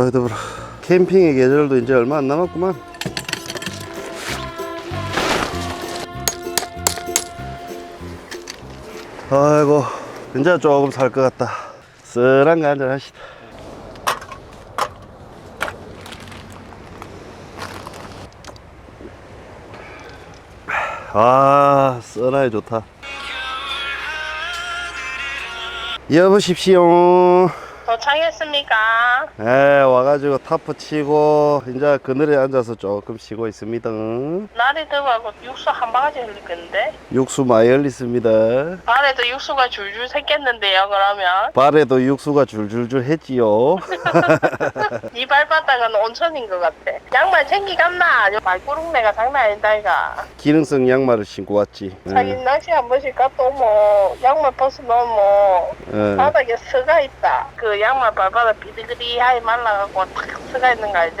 아이 더불어. 캠핑의 계절도 이제 얼마 안 남았구만. 아이고 이제 조금 살 것 같다. 쓰란 거 한잔 하시다. 아 쓰라이 좋다. 여보십시오 도착했습니까? 네, 와가지고 타프 치고 이제 그늘에 앉아서 조금 쉬고 있습니다. 날이 더워고 육수 한 바가지 흘리겠는데? 육수 많이 흘렸습니다. 발에도 육수가 줄줄 새겠는데요 그러면? 발에도 육수가 줄줄줄 했지요. 이 발바닥은 온천인 것 같아 양말 챙기갔나? 말구릉내가 장난 아니다 이가 기능성 양말을 신고 왔지. 자기 응, 낚시 한 번씩 갔다 뭐 양말 벗어놓으면 뭐 응. 바닥에 스가 있다 그 양말 발바닥 비드그리하게 말라갖고 탁 스가 있는 거 알지?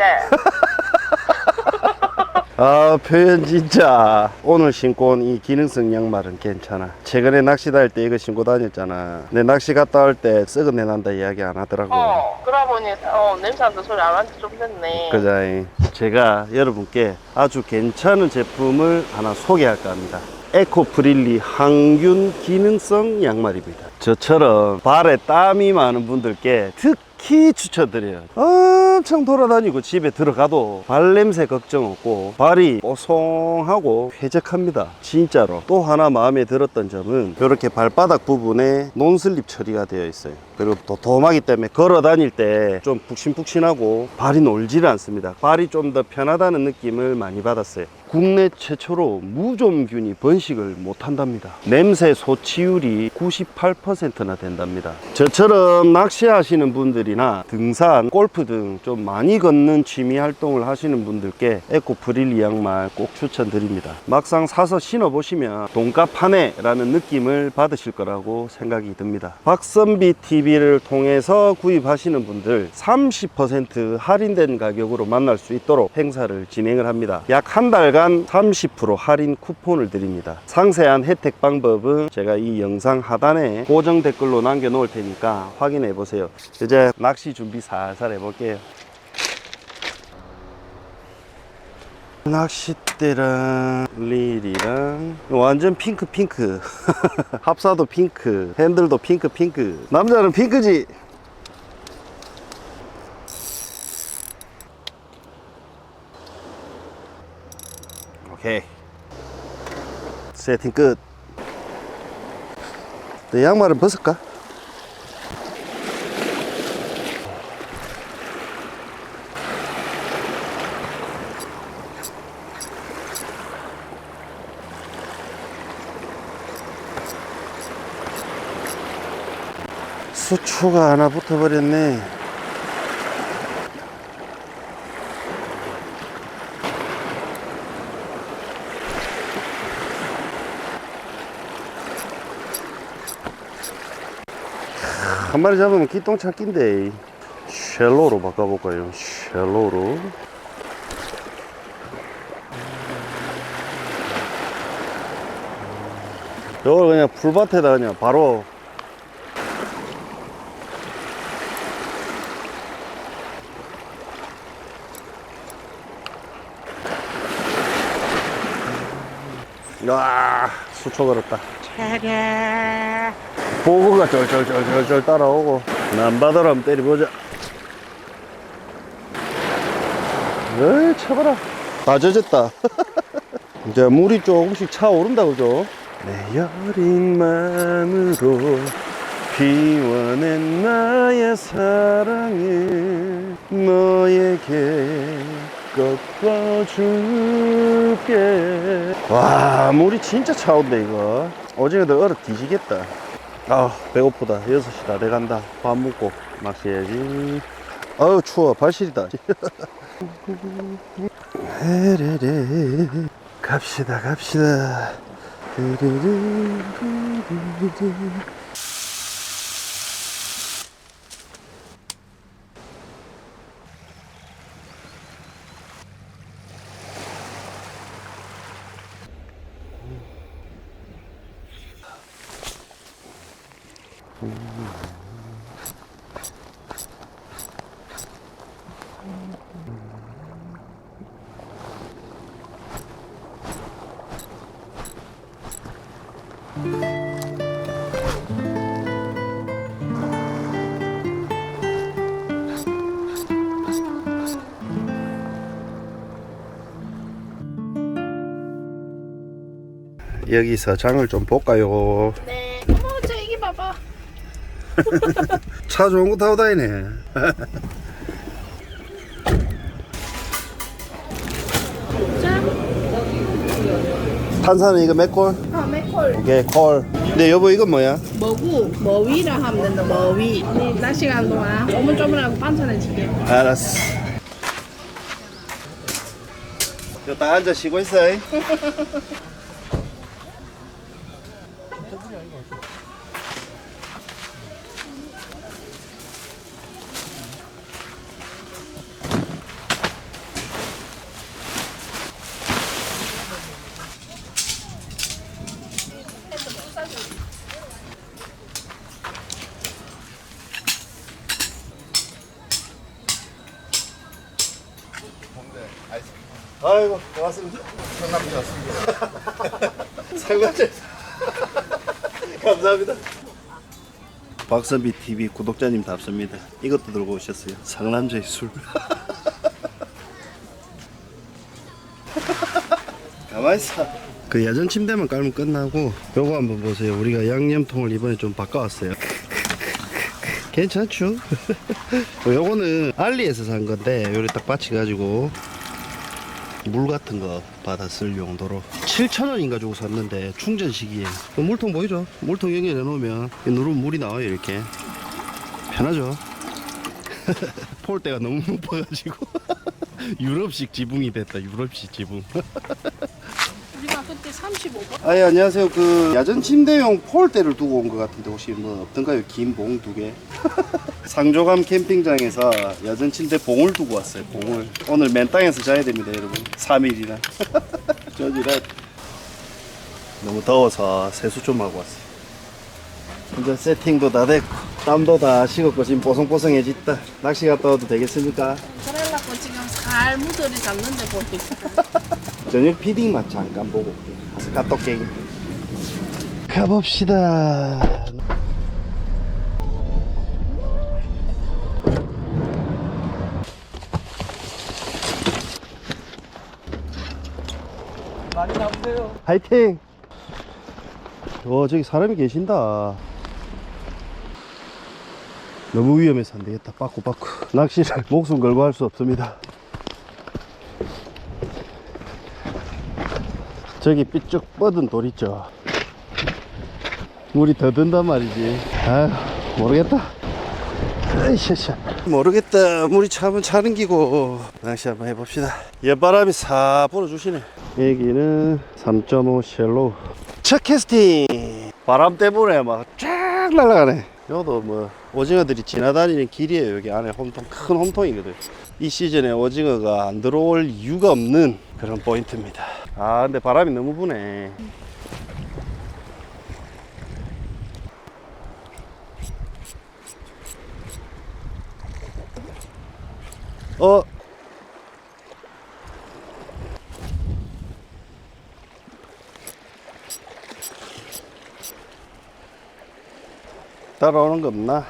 아 표현 진짜. 오늘 신고 온 이 기능성 양말은 괜찮아. 최근에 낚시 다닐 때 이거 신고 다녔잖아. 내 낚시 갔다 올 때 썩은 내 난다 이야기 안 하더라고. 어 그러다 보니 어 냄새 난다 소리 안 한 지 좀 됐네. 그자이 제가 여러분께 아주 괜찮은 제품을 하나 소개할까 합니다. 에코프릴리 항균 기능성 양말입니다. 저처럼 발에 땀이 많은 분들께 특 히 추천드려요. 엄청 돌아다니고 집에 들어가도 발냄새 걱정 없고 발이 뽀송하고 쾌적합니다. 진짜로. 또 하나 마음에 들었던 점은 이렇게 발바닥 부분에 논슬립 처리가 되어 있어요. 그리고 또 도마기 때문에 걸어 다닐 때 좀 푹신푹신하고 발이 놀지를 않습니다. 발이 좀 더 편하다는 느낌을 많이 받았어요. 국내 최초로 무좀균이 번식을 못한답니다. 냄새 소치율이 98%나 된답니다. 저처럼 낚시하시는 분들이 나 등산, 골프 등 좀 많이 걷는 취미 활동을 하시는 분들께 에코 프릴리 양말 꼭 추천드립니다. 막상 사서 신어보시면 돈값 하네라는 느낌을 받으실 거라고 생각이 듭니다. 박선비 TV를 통해서 구입하시는 분들 30% 할인된 가격으로 만날 수 있도록 행사를 진행을 합니다. 약 한 달간 30% 할인 쿠폰을 드립니다. 상세한 혜택 방법은 제가 이 영상 하단에 고정 댓글로 남겨놓을 테니까 확인해 보세요. 이제 낚시 준비 살살 해볼게요. 낚싯대랑 릴이랑 완전 핑크 핑크. 합사도 핑크 핸들도 핑크 핑크. 남자는 핑크지. 오케이. 세팅 끝. 내 양말은 벗을까? 수초가 하나 붙어버렸네. 한 마리 잡으면 기똥 찾긴데. 쉘로로 바꿔볼까요? 쉘로로. 이걸 그냥 풀밭에다 그냥 바로 와 수초 걸었다. 보고가 쩔쩔쩔쩔쩔 따라오고. 남바다로 한번 때려보자. 에이 쳐봐라. 다 젖었다. 이제 물이 조금씩 차오른다 그죠? 내 여린 마음으로 피워낸 나의 사랑을 너에게 꺾어줄게. 와 물이 진짜 차온데 이거. 오징어들 얼어 뒤지겠다. 아 배고프다. 6시 다. 돼간다. 밥 먹고 낚시해야지. 아유 추워. 발실이다. 헤레레. 갑시다 갑시다 여기서 장을 좀 볼까요? 네. 어머, 저 이게 봐봐. 차 좋은 거 타고 다니네. 자, 탄산은 이거 몇 콜? 아, 맥콜. 오케이 콜. 근데 여보 이건 뭐야? 머구, 머위라 하면 된다, 머위. 네, 낚시간 동안 오물조물하고 반찬해 줄게. 알았어. 여기다 앉아 쉬고 있어. 아이고 고맙습니다. 상남자 왔습니다. 상남자. 감사합니다. 박선비 TV 구독자님 답습니다. 이것도 들고 오셨어요. 상남자의 술. 가만 있어. 그 야전 침대만 깔면 끝나고 요거 한번 보세요. 우리가 양념통을 이번에 좀 바꿔왔어요. 괜찮죠? 뭐 요거는 알리에서 산 건데 요리 딱 받쳐가지고 물 같은 거 받아 쓸 용도로 7,000원인가 주고 샀는데 충전 시기에 그 물통 보이죠? 물통 연결해 놓으면 이 누르면 물이 나와요 이렇게 편하죠? 폴대가 너무 높아가지고 유럽식 지붕이 됐다 유럽식 지붕 우리가 그때 35번? 아예 안녕하세요 그 야전 침대용 폴대를 두고 온 것 같은데 혹시 뭐 없던가요? 긴 봉 두 개 상조감 캠핑장에서 야전 침대 봉을 두고 왔어요 봉을 오늘 맨 땅에서 자야 됩니다 여러분 3일이나 저지라 너무 더워서 세수 좀 하고 왔어요 이제 세팅도 다 됐고 땀도 다 식었고 지금 뽀송뽀송해졌다 낚시 갔다 와도 되겠습니까? 그래갖고 지금 살 무더리 잡는데 있어. 저녁 피딩만 잠깐 보고 올게요. 카톡게임. 가봅시다. 많이 나오세요. 화이팅! 어 저기 사람이 계신다. 너무 위험해서 안 되겠다. 빠꾸 빠꾸. 낚시를 목숨 걸고 할 수 없습니다 저기 삐쭉 뻗은 돌 있죠? 물이 더 든단 말이지. 아휴 모르겠다. 으이샤샤. 모르겠다. 물이 차면 차는 기고. 낚시 한번 해봅시다. 옆바람이 싹 불어주시네. 여기는 3.5 쉘로. 첫 캐스팅! 바람 때문에 막 쫙 날아가네. 여기도 뭐 오징어들이 지나다니는 길이에요. 여기 안에 홈통 큰 홈통이거든. 이 시즌에 오징어가 안 들어올 이유가 없는 그런 포인트입니다 아 근데 바람이 너무 부네. 어. 따라오는 거 없나?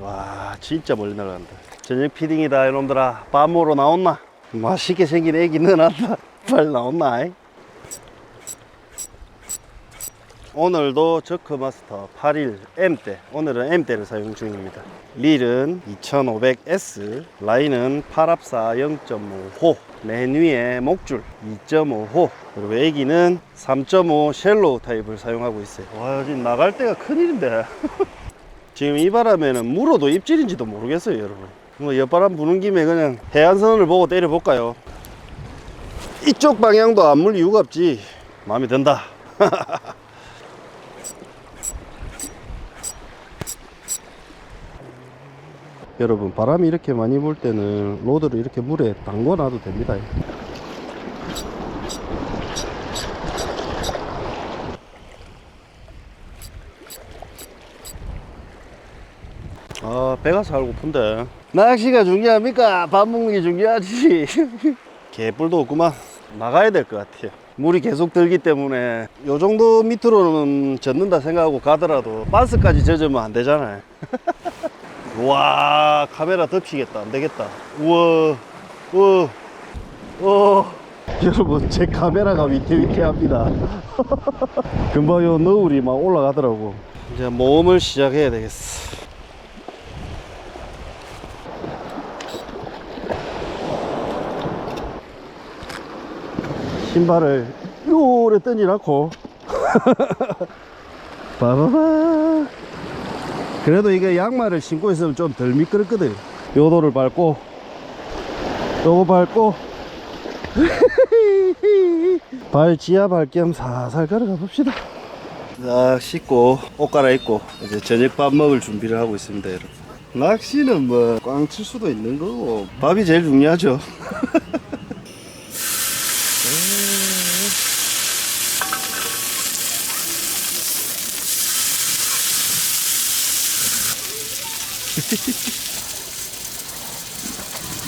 와 진짜 멀리 날아간다 저녁 피딩이다 이놈들아 밥 먹으러 나온나? 맛있게 생긴 애기 넣어놨다 빨리 나온나? 이? 오늘도 저크마스터 81 M대 오늘은 M대를 사용 중입니다 릴은 2500S 라인은 8합사 0.5호 맨 위에 목줄 2.5호 그리고 애기는 3.5 쉘로우 타입을 사용하고 있어요 와 지금 나갈 때가 큰일인데 지금 이 바람에는 물어도 입질인지도 모르겠어요 여러분 뭐 옆바람 부는 김에 그냥 해안선을 보고 때려볼까요? 이쪽 방향도 안 물 이유가 없지. 마음에 든다. 여러분 바람이 이렇게 많이 불 때는 로드를 이렇게 물에 담궈 놔도 됩니다 아 배가 살 고픈데 낚시가 중요합니까? 밥 먹는 게 중요하지 개뿔도 없구만 나가야 될 것 같아요 물이 계속 들기 때문에 요 정도 밑으로는 젖는다 생각하고 가더라도 반스까지 젖으면 안 되잖아요. 와 카메라 덮치겠다 안 되겠다. 우와 우와 우와 여러분 제 카메라가 위태위태합니다. 금방 요 너울이 막 올라가더라고. 이제 모험을 시작해야 되겠어. 신발을 요래 던지 놓고. 바바바. 그래도 이게 양말을 신고 있으면 좀 덜 미끄럽거든. 요도를 밟고 요거 밟고. 발 지하 발겸 살살 걸어가 봅시다. 딱 씻고 옷 갈아입고 이제 저녁 밥 먹을 준비를 하고 있습니다 여러분. 낚시는 뭐 꽝 칠 수도 있는 거고 밥이 제일 중요하죠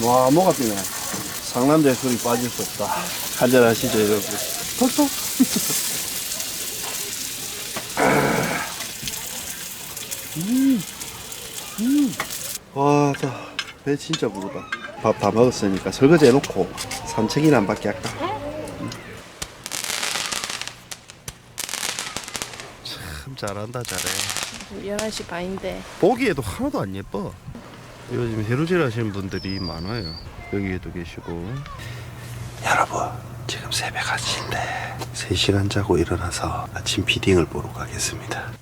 와, 뭐가 뛰네. 상남자의 술이 빠질 수 없다. 한잔 하시죠, 여러분. 톡톡. 음, 음. 와, 자, 배 진짜 부르다. 밥 다 먹었으니까 설거지 해놓고 산책이나 한 바퀴 할까? 음. 참 잘한다, 잘해. 11시 반인데 보기에도 하나도 안 예뻐. 요즘 해루질 하시는 분들이 많아요. 여기에도 계시고. 여러분, 지금 새벽 1시인데 3시간 자고 일어나서 아침 피딩을 보러 가겠습니다.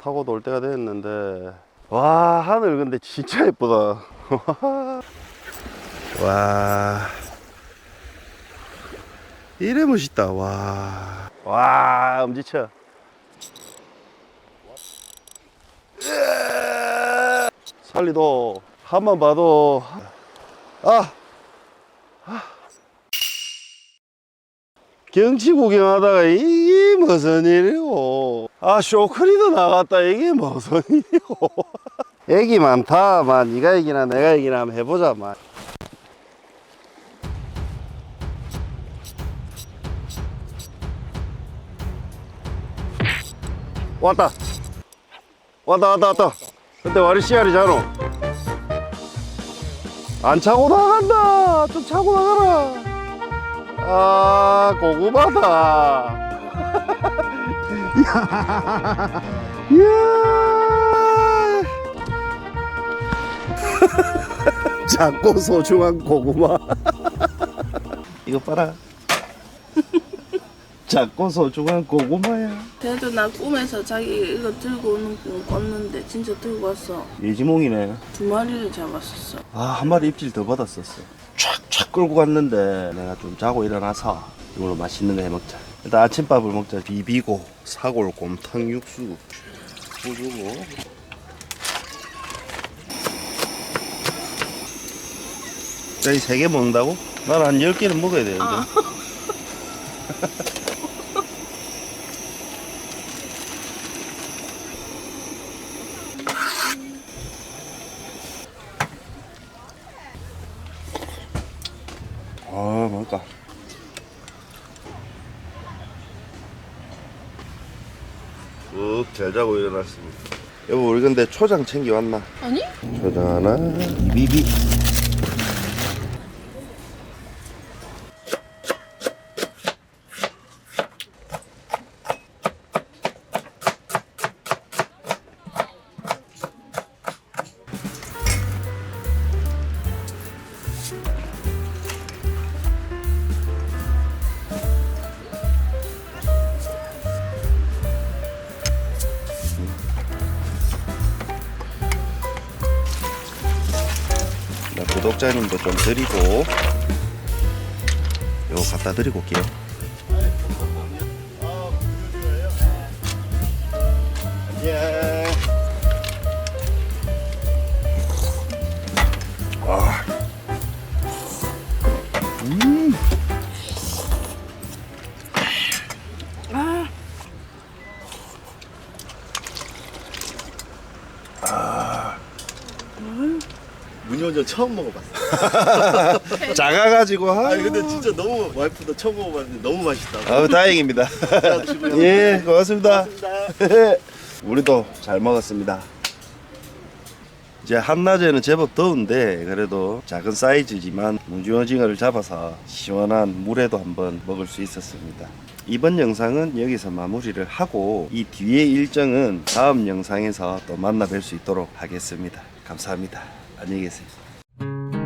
타고 놀 때가 됐는데. 와 하늘 근데 진짜 예쁘다. 와. 이래 멋있다. 와, 와 엄지쳐. 살리도. 한 번 봐도. 아, 아. 경치 구경하다가 이게 무슨 일이고 아 쇼크리도 나갔다. 이게 무슨 일이고 애기 많다. 마 니가 얘기나 내가 얘기나 한번 해보자 마. 왔다. 왔다 왔다 왔다. 근데 와리 씨알이잖아 안 차고 나간다. 좀 차고 나가라. 아 고구마다 이야! 이야! 작고 소중한 고구마. 이거 봐라. 작고 소중한 고구마야. 그래도 나 꿈에서 자기 이거 들고 오는 꿈 꿨는데 진짜 들고 왔어. 예지몽이네. 두 마리를 잡았었어. 아, 한 마리 입질 더 받았었어. 촥촥 끌고 갔는데 내가 좀 자고 일어나서 이걸로 맛있는 거 해 먹자. 일단 아침밥을 먹자. 비비고 사골 곰탕 육수 부주고 여기 세개 먹는다고? 난한 10개는 먹어야 되는데. 아, 잘 자고 일어났습니다. 여보, 우리 근데 초장 챙겨왔나? 아니? 초장 하나, 비비. 투자님도 좀 드리고 이거 갖다 드리고 올게요 처음 먹어봤어. 작아가지고 아, 아니 근데 진짜 너무 와이프도 처음 먹어봤는데 너무 맛있다. 아우 다행입니다. 예, 고맙습니다. 우리도 잘 먹었습니다. 이제 한낮에는 제법 더운데 그래도 작은 사이즈지만 문주어징어를 잡아서 시원한 물에도 한번 먹을 수 있었습니다. 이번 영상은 여기서 마무리를 하고 이 뒤의 일정은 다음 영상에서 또 만나 뵐 수 있도록 하겠습니다. 감사합니다. 안녕히 계세요.